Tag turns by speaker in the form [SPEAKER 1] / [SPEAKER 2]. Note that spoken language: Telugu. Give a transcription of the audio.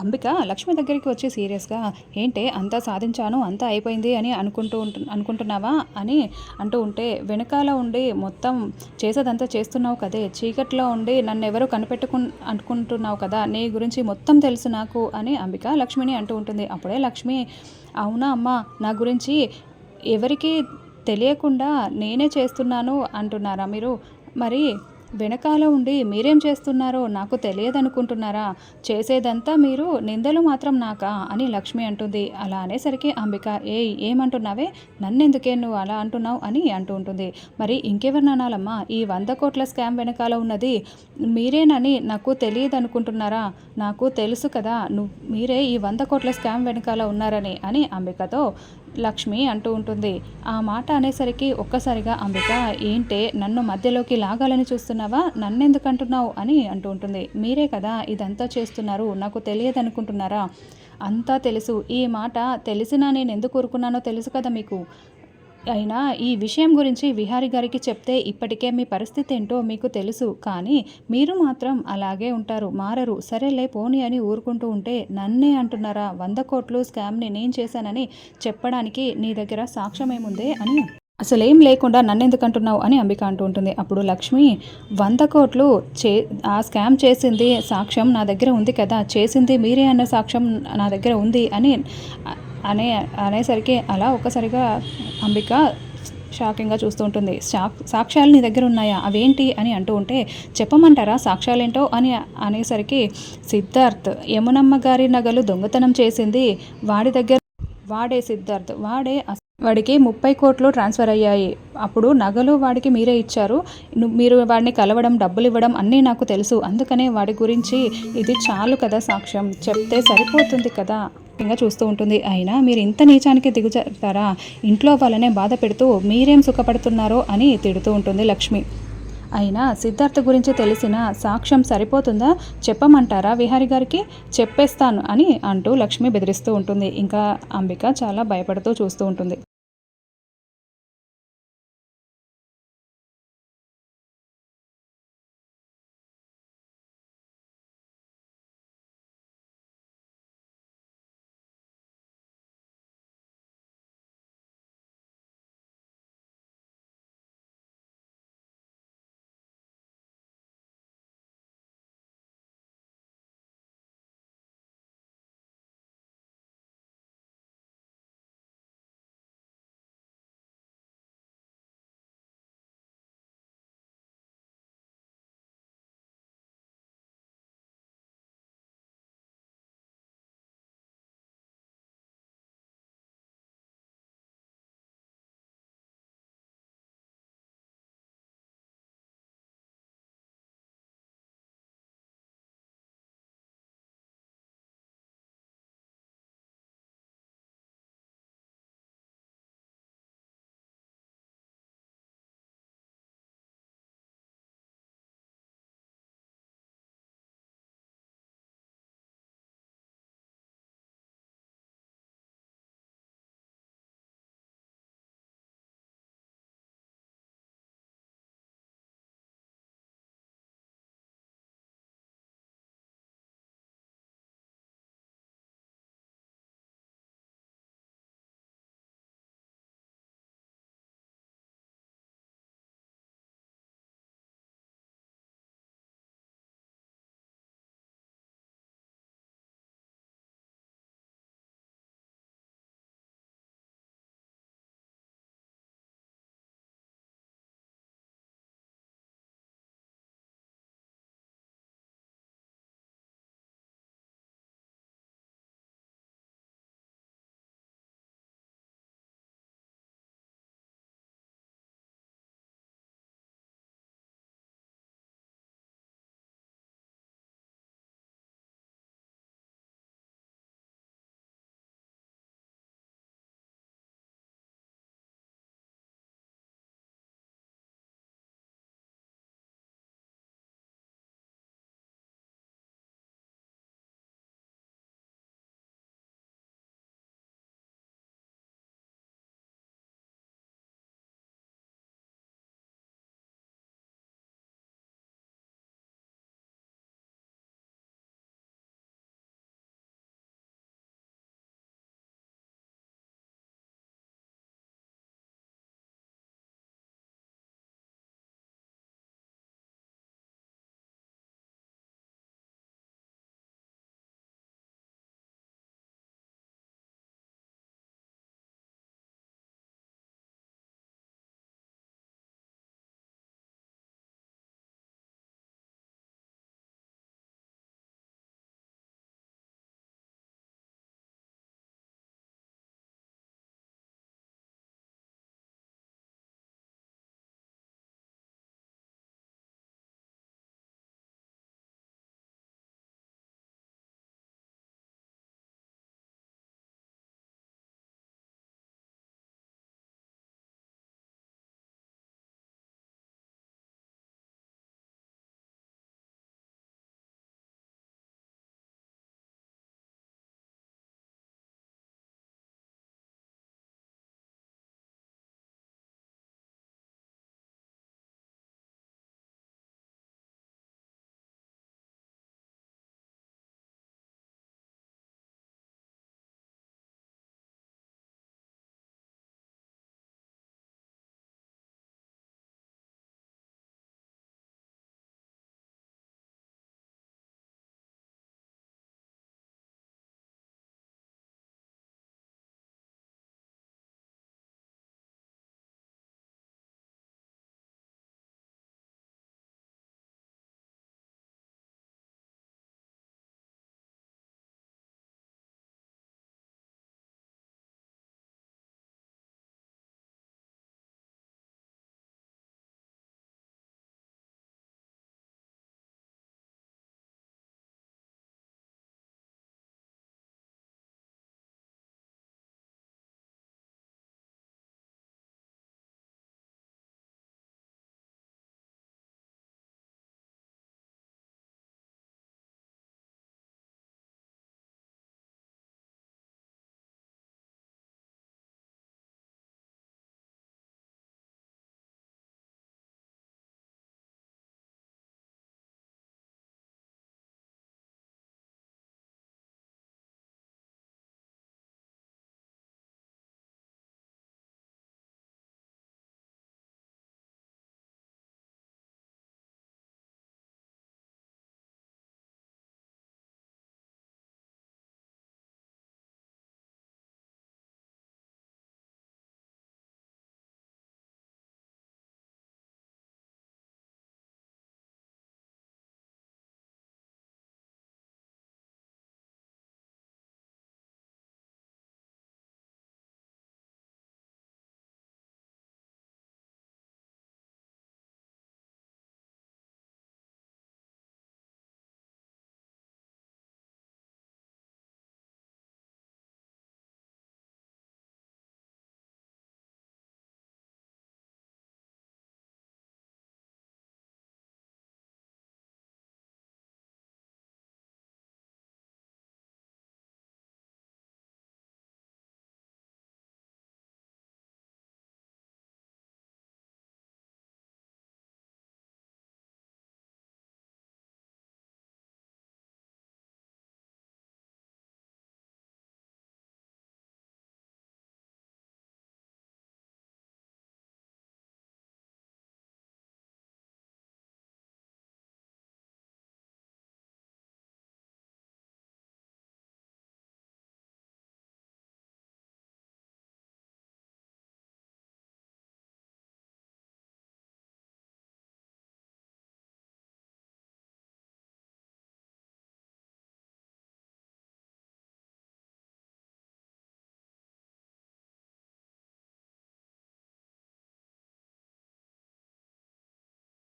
[SPEAKER 1] అంబిక లక్ష్మి దగ్గరికి వచ్చి సీరియస్గా ఏంటే అంతా సాధించాను అంతా అయిపోయింది అని అనుకుంటూ ఉంటు అనుకుంటున్నావా? అని అంటూ ఉంటే వెనకాల ఉండి మొత్తం చేసేదంతా చేస్తున్నావు కదే చీకట్లో ఉండి నన్ను ఎవరు కనిపెట్టుకు అనుకుంటున్నావు కదా నీ గురించి మొత్తం తెలుసు నాకు అని అంబిక లక్ష్మిని అంటూ ఉంటుంది. అప్పుడే లక్ష్మి అవునా అమ్మ నా గురించి ఎవరికి తెలియకుండా నేనే చేస్తున్నాను అంటున్నారా మీరు? మరి వెనకాల ఉండి మీరేం చేస్తున్నారో నాకు తెలియదనుకుంటున్నారా? చేసేదంతా మీరు నిందలు మాత్రం నాకా? అని లక్ష్మి అంటుంది. అలా అనేసరికి అంబిక ఏ ఏమంటున్నావే? నన్నెందుకే నువ్వు అలా అంటున్నావు? అని అంటూ ఉంటుంది. మరి ఇంకెవరిని అనాలమ్మా? ఈ వంద కోట్ల స్కామ్ వెనకాల ఉన్నది మీరేనని నాకు తెలియదనుకుంటున్నారా? నాకు తెలుసు కదా నువ్వు మీరే ఈ వంద కోట్ల స్కామ్ వెనకాల ఉన్నారని అని అంబికతో లక్ష్మి అంటూ ఉంటుంది. ఆ మాట అనేసరికి ఒక్కసారిగా అంబిక ఏంటే? నన్ను మధ్యలోకి లాగాలని చూస్తున్నావా? నన్నెందుకు అంటున్నావు? అని అంటూ ఉంటుంది. మీరే కదా ఇదంతా చేస్తున్నారు. నాకు తెలియదు అనుకుంటున్నారా అంతా తెలుసు. ఈ మాట తెలిసినా నేను ఎందుకు ఊరుకున్నానో తెలుసు కదా మీకు. అయినా ఈ విషయం గురించి విహారి గారికి చెప్తే ఇప్పటికే మీ పరిస్థితి ఏంటో మీకు తెలుసు. కానీ మీరు మాత్రం అలాగే ఉంటారు. మారరు. సరేలే పోనీ అని ఊరుకుంటూ ఉంటే నన్నే అంటున్నారా? వంద కోట్లు స్కామ్ని నేను చేశానని చెప్పడానికి నీ దగ్గర సాక్ష్యం ఏముందే అని? అసలేం లేకుండా నన్నెందుకు అంటున్నావు అని అంబిక అంటూ ఉంటుంది. అప్పుడు లక్ష్మి వంద కోట్లు చే ఆ స్కామ్ చేసింది సాక్ష్యం నా దగ్గర ఉంది కదా. చేసింది మీరే అన్న సాక్ష్యం నా దగ్గర ఉంది అని అనే అనేసరికి అలా ఒక్కసారిగా అంబిక షాకింగ్గా చూస్తూ ఉంటుంది సాక్ష్యాలు నీ దగ్గర ఉన్నాయా? అవేంటి? అని అంటూ ఉంటే చెప్పమంటారా? సాక్ష్యాలేంటో? అని అనేసరికి సిద్ధార్థ్ యమునమ్మ గారి నగలు దొంగతనం చేసింది వాడి దగ్గర వాడే సిద్ధార్థ్. వాడే వాడికి ముప్పై కోట్లు ట్రాన్స్ఫర్ అయ్యాయి. అప్పుడు నగలు వాడికి మీరే ఇచ్చారు. మీరు వాడిని కలవడం డబ్బులు ఇవ్వడం అన్నీ నాకు తెలుసు. అందుకనే వాడి గురించి ఇది చాలు కదా సాక్ష్యం. చెప్తే సరిపోతుంది కదా? ఇంకా చూస్తూ ఉంటుంది. అయినా మీరు ఇంత నీచానికి దిగుజారుతారా ఇంట్లో వాళ్ళనే బాధ పెడుతూ మీరేం సుఖపడుతున్నారో అని తిడుతూ ఉంటుంది లక్ష్మి. అయినా సిద్ధార్థ గురించి తెలిసిన సాక్ష్యం సరిపోతుందా? చెప్పమంటారా విహారి గారికి? చెప్పేస్తాను అని అంటూ లక్ష్మి బెదిరిస్తూ ఉంటుంది. ఇంకా అంబిక చాలా భయపడుతూ చూస్తూ ఉంటుంది.